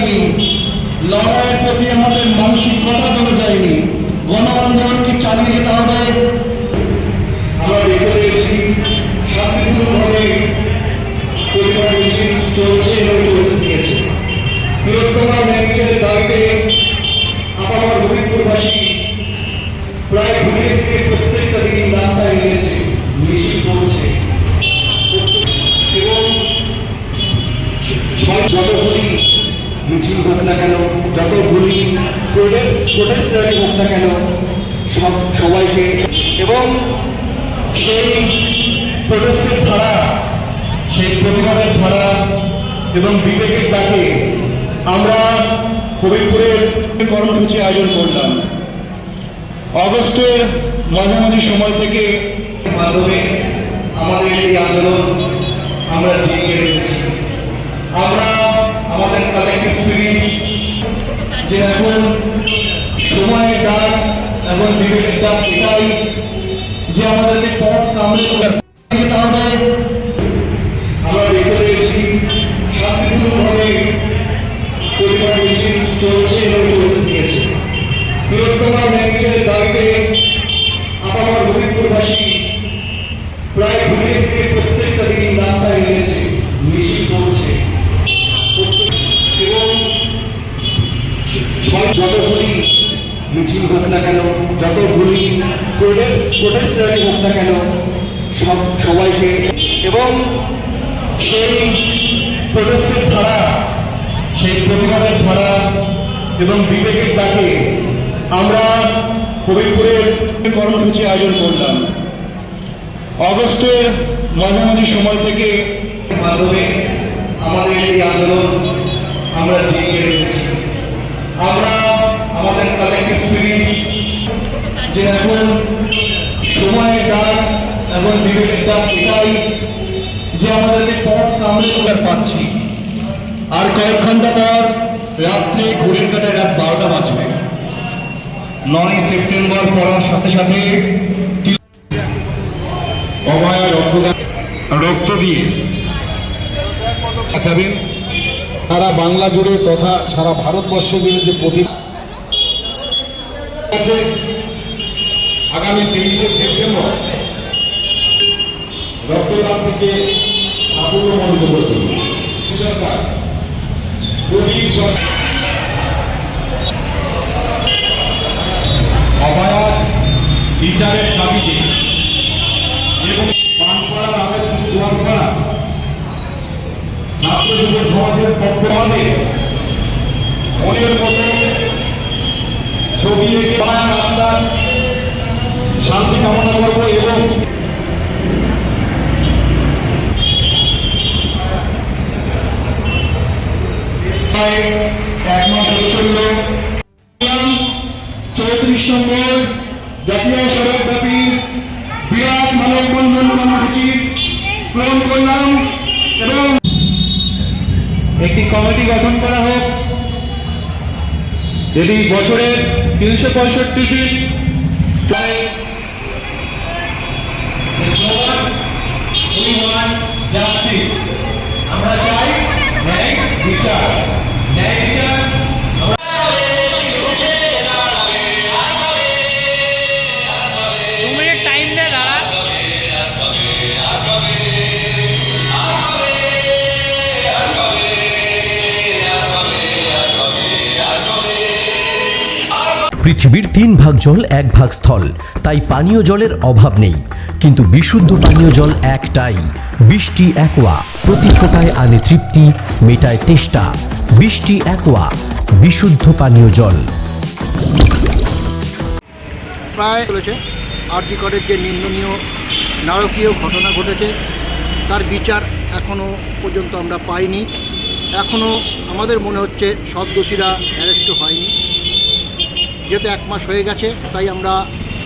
যায়নি লড়াইয়ের প্রতি আমাদের মানসিকতা চলে যায়নি গণ আন্দোলনকে চালিয়ে যেতে হবে। কেন যতগুলি প্রোটেস্ট প্রোটেস্ট হোক না কেন, সব সবাইকে এবং সেই প্রোটেস্টের ধারা, সেই প্রতিবাদের ধারা এবং বিবেকের ডাকে আমরা হবিপুরের কর্মসূচি আয়োজন করলাম। অগস্টের মাঝামাঝি সময় থেকে মাধ্যমে আমাদের এই আন্দোলন আমরা জিতিয়ে রেখেছি আমরা আমাদের স্পিরিট যে এখন সময়ের ডাক এখন বিবেকের ডাক এটাই যে আমাদেরকে পথ কামড়ে যেতে হবে আমরা রেখে দিয়েছি শান্তিপূর্ণভাবে পরিবার মিছিল চলছে এবং চলতে দিয়েছে বৃহত্তম ন্যায্যের দাবিতে আপামর হবিপুরবাসী প্রায় ঘুরে ফিরে প্রত্যেকটা দিন রাস্তায় নেমেছে মিছিল করছে এবং সব যতগুলি মিছিল হোক না কেন যতগুলি প্রোটেস্ট র্যালি হোক না কেন, সব সবাইকে এবং সেই প্রোটেস্টের ধারা, সেই প্রতিবাদের ধারা এবং বিবেকের ডাকে আমরা হবিপুরের কর্মসূচি আয়োজন করলাম। অগস্টের মাঝামাঝি সময় থেকে মাধ্যমে আমাদের এই আন্দোলন আমরা জিতিয়ে রেখেছি আমরা আমাদের কালেক্টিভ স্পিরিট যে এখন সময়ের ডাক এবং বিবেকের ডাক এটাই যে আমাদেরকে পথ কামড়ে তোলার পাচ্ছি। আর কয়েক ঘণ্টা পর রাত্রে ঘড়ির কাটায় রাত বারোটা বাজবে। নয় সেপ্টেম্বর পড়ার সাথে সাথে অভয়া রক্তদান রক্ত দিয়ে বাঁচাবেন সারা বাংলা জুড়ে তথা সারা ভারতবর্ষ জুড়ে যে প্রতি আগামী তেইশে সেপ্টেম্বর রক্তদান থেকে সাফল্যমণ্ডিত করে তুলব সরকার, মোদী বিচারের দাবিতে এবং যুব সমাজের পক্ষ আমাদের মনের মতো ছবি এঁকে নম্বর জাতীয় সড়ক ব্যাপী বিরাট মানব বন্ধন কর্মসূচি গ্রহণ করলাম। একটি কমিটি গঠন করা হোক। যদি বছরের তিনশো পঁয়ষট্টি দিন আমরা চাই ন্যায় বিচার, ন্যায় পৃথিবীর তিন ভাগ জল এক ভাগ স্থল। তাই পানীয় জলের অভাব নেই। কিন্তু বিশুদ্ধ পানীয় জল একটাই। বৃষ্টি একোয়া। প্রতি ফোটায় আনে তৃপ্তি, মেটায় তেষ্টা। বৃষ্টি একোয়া। বিশুদ্ধ পানীয় জল। প্রায় চলেছে। আরজি করের যে নিন্দনীয়, নারকীয় ঘটনা ঘটেছে, তার বিচার এখনও পর্যন্ত আমরা পাইনি। এখনও আমাদের মনে হচ্ছে সব দোষীরা অ্যারেস্ট হয়নি। যেহেতু এক মাস হয়ে গেছে, তাই আমরা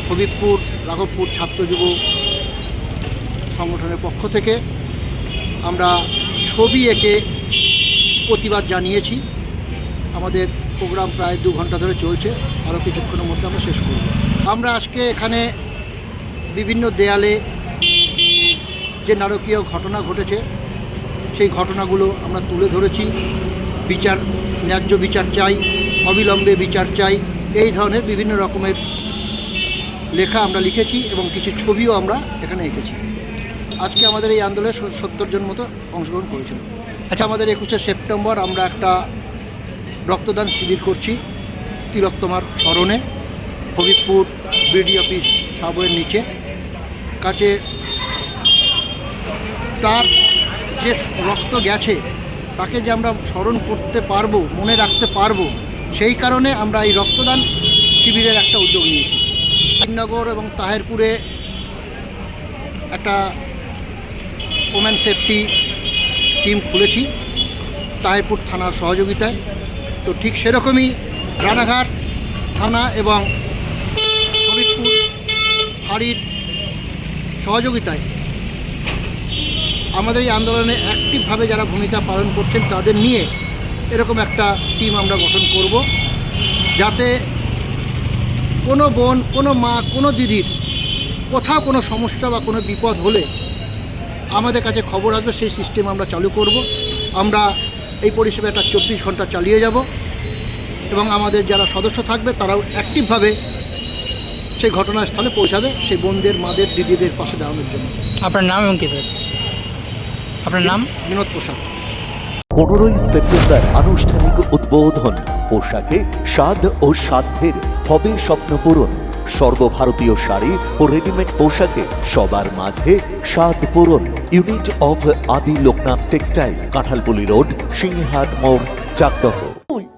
হবিবপুর, রাঘবপুর ছাত্র যুব সংগঠনের পক্ষ থেকে আমরা ছবি এঁকে প্রতিবাদ জানিয়েছি। আমাদের প্রোগ্রাম প্রায় দু ঘণ্টা ধরে চলছে, আরও কিছুক্ষণের মধ্যে আমরা শেষ করব। আমরা আজকে এখানে বিভিন্ন দেয়ালে যে নারকীয় ঘটনা ঘটেছে, সেই ঘটনাগুলো আমরা তুলে ধরেছি। বিচার, ন্যায্য বিচার চাই, অবিলম্বে বিচার চাই। এই ধরনের বিভিন্ন রকমের লেখা আমরা লিখেছি এবং কিছু ছবিও আমরা এখানে এঁকেছি। আজকে আমাদের এই আন্দোলনে সত্তর জন মতো অংশগ্রহণ করেছিল। আচ্ছা। আমাদের একুশে সেপ্টেম্বর আমরা একটা রক্তদান শিবির করছি তিলোত্তমার স্মরণে হবিবপুর বিডি অফিস সাবয়ের নিচে। কাছে তার যে রক্ত গেছে তাকে যে আমরা স্মরণ করতে পারব মনে রাখতে পারব সেই কারণে আমরা এই রক্তদান শিবিরের একটা উদ্যোগ নিয়েছি। শ্রীনগর এবং তাহেরপুরে একটা ওমেন সেফটি টিম খুলেছি, তাহেরপুর থানার সহযোগিতায়। তো ঠিক সেরকমই রানাঘাট থানা এবং হবিবপুর ফাঁড়ির সহযোগিতায় আমাদের এই আন্দোলনে অ্যাক্টিভভাবে যারা ভূমিকা পালন করছেন তাদের নিয়ে এরকম একটা টিম আমরা গঠন করব যাতে কোনো বোন কোনো মা কোনো দিদির কোথাও কোনো সমস্যা বা কোনো বিপদ হলে আমাদের কাছে খবর আসবে সেই সিস্টেম আমরা চালু করব। আমরা এই পরিষেবাটা চব্বিশ ঘণ্টা চালিয়ে যাব এবং আমাদের যারা সদস্য থাকবে তারাও অ্যাক্টিভভাবে সেই ঘটনাস্থলে পৌঁছাবে সেই বোনদের মাদের দিদিদের পাশে দাঁড়ানোর জন্য। আপনার নাম এবং কি আপনার নাম? বিনোদ প্রসাদ। পনেরোই সেপ্টেম্বর আনুষ্ঠানিক উদ্বোধন। পোশাকে স্বাদ ও সাধ্যের হবে স্বপ্ন পূরণ। সর্বভারতীয় শাড়ি ও রেডিমেড পোশাকে সবার মাঝে স্বাদ পূরণ। Unit of Adi Loknath textile, Kanthalpuli road, Singhat মোড় চাকদহ